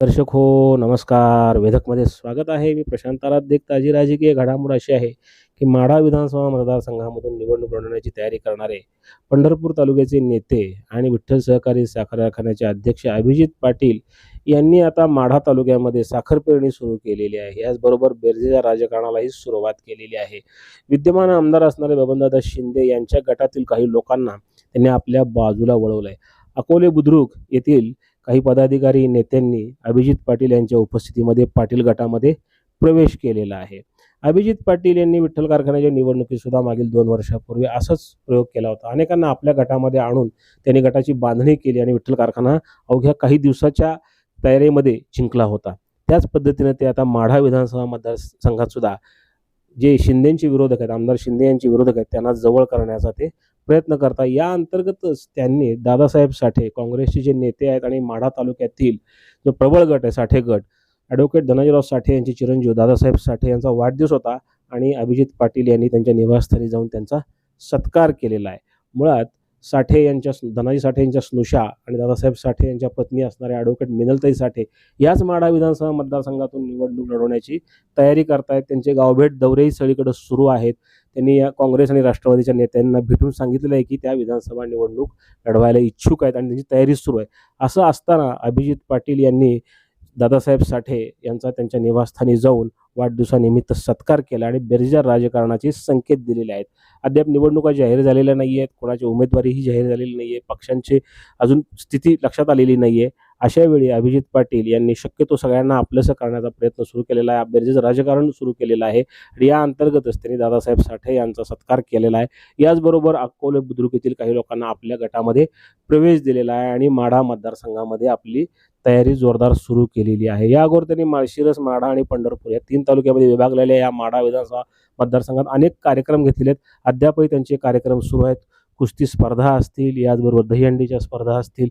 दर्शक हो नमस्कार. वेधकमध्ये स्वागत आहे. मी प्रशांत आराध्य ताजी राजकीय घडामोड अशी आहे की माढा विधानसभा मतदारसंघामधून निवडणूक लढवण्याची तयारी करणारे पंढरपूर तालुक्याचे नेते आणि विठ्ठल सहकारी साखर कारखान्याचे अध्यक्ष अभिजित पाटील यांनी आता माढा तालुक्यामध्ये साखर पेरणी सुरू केलेली आहे. याचबरोबर बेरजेच्या राजकारणालाही सुरुवात केलेली आहे. विद्यमान आमदार असणारे बबनदादा शिंदे यांच्या गटातील काही लोकांना त्यांनी आपल्या बाजूला वळवलं आहे अकोले बुद्रुक येथील काही पदाधिकारी नेत्यांनी अभिजित पाटील यांच्या उपस्थितीमध्ये पाटील गटामध्ये प्रवेश केलेला आहे. अभिजित पाटील यांनी विठ्ठल कारखान्याच्या निवडणुकीसुद्धा मागील दोन वर्षापूर्वी असाच प्रयोग केला होता. अनेकांना आपल्या गटामध्ये आणून त्यांनी गटाची बांधणी केली आणि विठ्ठल कारखाना अवघ्या काही दिवसाच्या तयारीमध्ये जिंकला होता. त्याच पद्धतीने ते आता माढा विधानसभा मतदारसंघात सुद्धा जे शिंदेंचे विरोधक आहेत आमदार शिंदे यांचे विरोधक आहेत त्यांना जवळ करण्याचा ते प्रयत्न करता. या अंतर्गतच त्यांनी दादासाहेब साठे काँग्रेसचे जे नेते आहेत आणि माढा तालुक्यातील जो प्रबळ गट आहे साठे गट ॲडव्होकेट धनाजीराव साठे यांचे चिरंजीव दादासाहेब साठे यांचा वाढदिवस होता आणि अभिजित पाटील यांनी त्यांच्या निवासस्थानी जाऊन त्यांचा सत्कार केलेला आहे. मुळात साठे यांच्या धनाजी साठे यांच्या स्नुषा आणि दादासाहेब साठे यांच्या पत्नी असणाऱ्या ॲडव्होकेट मिनलताई साठे याच माढा विधानसभा मतदारसंघातून निवडणूक लढवण्याची तयारी करतायत. त्यांचे गावभेट दौरेही सगळीकडे सुरू आहेत. त्यांनी या काँग्रेस आणि राष्ट्रवादीच्या नेत्यांना भेटून सांगितलेलं आहे की त्या विधानसभा निवडणूक लढवायला इच्छुक आहेत आणि त्यांची तयारी सुरू आहे. असं असताना अभिजित पाटील यांनी दादासाहेब साठे यांचा त्यांच्या निवासस्थानी जाऊन वाढदिवसानिमित्त सत्कार केला आणि बेरजार राजकारणाचे संकेत दिलेले आहेत. अद्याप निवडणुका जाहीर झालेल्या नाही आहेत कोणाची उमेदवारीही जाहीर झालेली नाही आहे पक्षांची अजून स्थिती लक्षात आलेली नाही आहे अशा वेळी अभिजित पाटील यांनी शक्यतो सगळ्यांना आपलंसं करण्याचा प्रयत्न सुरू केलेला आहे. बेरजेचं राजकारण सुरू केलेलं आहे आणि या अंतर्गतच त्यांनी दादासाहेब साठे यांचा सत्कार केलेला आहे. याचबरोबर अकोले बुद्रुक येथील काही लोकांना आपल्या गटामध्ये प्रवेश दिलेला आहे आणि माढा मतदारसंघामध्ये आपली तयारी जोरदार सुरू केलेली आहे. या अगोदर त्यांनी माळशिरस माढा आणि पंढरपूर या तीन तालुक्यामध्ये विभागलेल्या या माढा विधानसभा मतदारसंघात अनेक कार्यक्रम घेतलेले आहेत. अद्यापही त्यांचे कार्यक्रम सुरू आहेत. कुस्ती स्पर्धा असतील याचबरोबर दहीहंडीच्या स्पर्धा असतील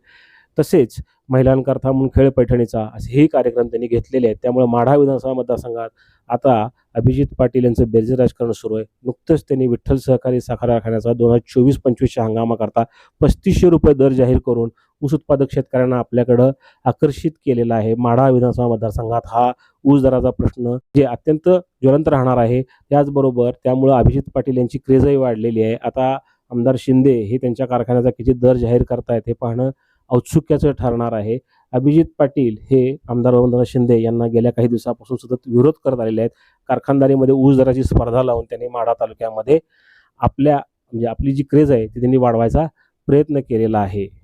तसेच महिलांकरता म्हणून खेळ पैठणीचा असेही कार्यक्रम त्यांनी घेतलेले आहेत. त्यामुळे माढा विधानसभा मतदारसंघात आता अभिजित पाटील यांचं बेरजे राजकारण सुरू आहे. नुकतंच त्यांनी विठ्ठल सहकारी साखर कारखान्याचा दोन हजार चोवीस पंचवीसच्या हंगामाकरता पस्तीसशे रुपये दर जाहीर करून ऊस उत्पादक शेतकऱ्यांना आपल्याकडं आकर्षित केलेला आहे. माढा विधानसभा मतदारसंघात हा ऊस दराचा प्रश्न जे अत्यंत ज्वलंत राहणार आहे त्याचबरोबर त्यामुळं अभिजित पाटील यांची क्रेजही वाढलेली आहे. आता आमदार शिंदे हे त्यांच्या कारखान्याचा किती दर जाहीर करतायत हे पाहणं औत्सुक्याचं ठरणार आहे. अभिजित पाटील हे आमदार बबनदादा शिंदे यांना गेल्या काही दिवसापासून सतत विरोध करत आलेले आहेत. कारखानदारीमध्ये ऊस दराची स्पर्धा लावून त्यांनी माढा तालुक्यामध्ये आपल्या म्हणजे आपली जी क्रेज आहे ती त्यांनी वाढवायचा प्रयत्न केलेला आहे.